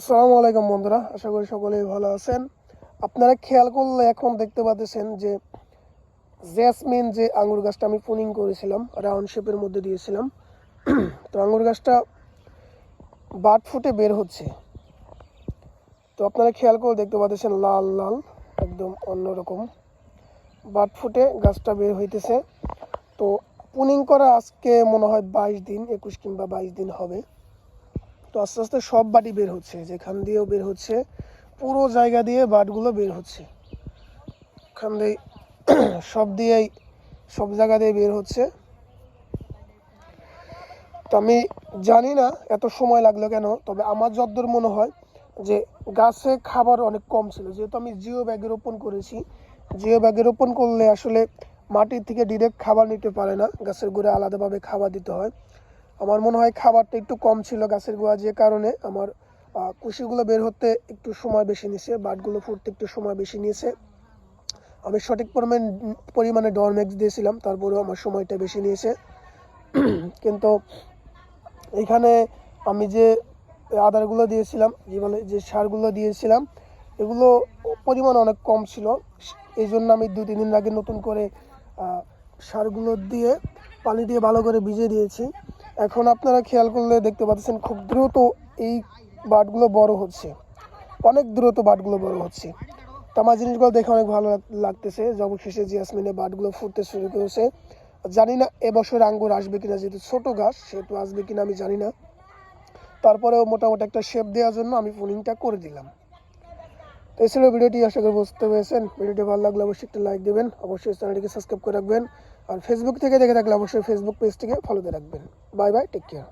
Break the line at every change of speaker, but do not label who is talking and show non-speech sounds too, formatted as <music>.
আসসালামু আলাইকুম বন্ধুরা, আশা করি সকলেই ভালো আছেন। আপনারা খেয়াল করলে এখন দেখতে পাচ্ছেন যে জেসমিন যে আঙুর গাছটা আমি পুনিং করেছিলাম রাউন্ড শেপের মধ্যে দিয়েছিলাম, তো আঙুর গাছটা বাট ফুটে বের হচ্ছে। তো আপনারা খেয়াল করে দেখতে পাচ্ছেন লাল লাল, একদম অন্যরকম। বাট ফুটে গাছটা বের হইতেছে। তো পুনিং করা আজকে মনে হয় বাইশ দিন, একুশ কিংবা বাইশ দিন হবে। তো আস্তে আস্তে সব বাটি বের হচ্ছে, যেখান দিয়েও বের হচ্ছে, পুরো জায়গা দিয়ে বাটগুলো বের হচ্ছে। এখান দিয়ে <clears throat> সব দিয়েই, সব জায়গা দিয়ে বের হচ্ছে। তো আমি জানি না এত সময় লাগল কেন, তবে আমার যদ্দূর মনে হয় যে গাছে খাবার অনেক কম ছিল। যেহেতু আমি জিও ব্যাগে রোপণ করেছি, জিও ব্যাগে রোপণ করলে আসলে মাটির থেকে ডিরেক্ট খাবার নিতে পারে না। গাছের গোড়ে আলাদাভাবে খাবার দিতে হয়। আমার মনে হয় খাবারটা একটু কম ছিল গাছের গোড়া যে কারণে আমার কুশিগুলো বের হতে একটু সময় বেশি নিয়েছে বাটগুলো ফুটতে একটু সময় বেশি নিয়েছে। আমি সঠিক পরিমাণ, পরিমাণে ডরমেক্স দিয়েছিলাম, তারপরেও আমার সময়টা বেশি নিয়েছে। <clears throat> কিন্তু এখানে আমি যে আদারগুলো দিয়েছিলাম মানে যে সারগুলো দিয়েছিলাম, এগুলো পরিমাণ অনেক কম ছিল। এই জন্য আমি দু তিন দিন আগে নতুন করে সারগুলো দিয়ে পানি দিয়ে ভালো করে ভিজিয়ে দিয়েছি। এখন আপনারা খেয়াল করলে দেখতে পাচ্ছেন খুব দ্রুত এই বাটগুলো বড় হচ্ছে। অনেক দ্রুত বাটগুলো বড় হচ্ছে। তো আমার জিনিসগুলো দেখে অনেক ভালো লাগতেছে। যে অবশেষে জিয়াসমিনে বাটগুলো ফুটতে শুরু করেছে। জানি না এবছর আঙ্গুর আসবে কিনা, যেহেতু ছোট গাছ, সেহেতু আসবে কিনা আমি জানি না। তারপরেও মোটামুটি একটা শেপ দেওয়ার জন্য আমি ফোনিংটা করে দিলাম। তো ছিল ভিডিওটি, আশা করি বুঝতে পেরেছেন। ভিডিওটি ভালো লাগলে অবশ্যই একটা লাইক দেবেন, অবশ্যই চ্যানেলটিকে সাবস্ক্রাইব করে রাখবেন। আর ফেসবুক থেকে দেখে থাকলে অবশ্যই ফেসবুক পেজটিকে ফলোতে রাখবেন। Bye bye take care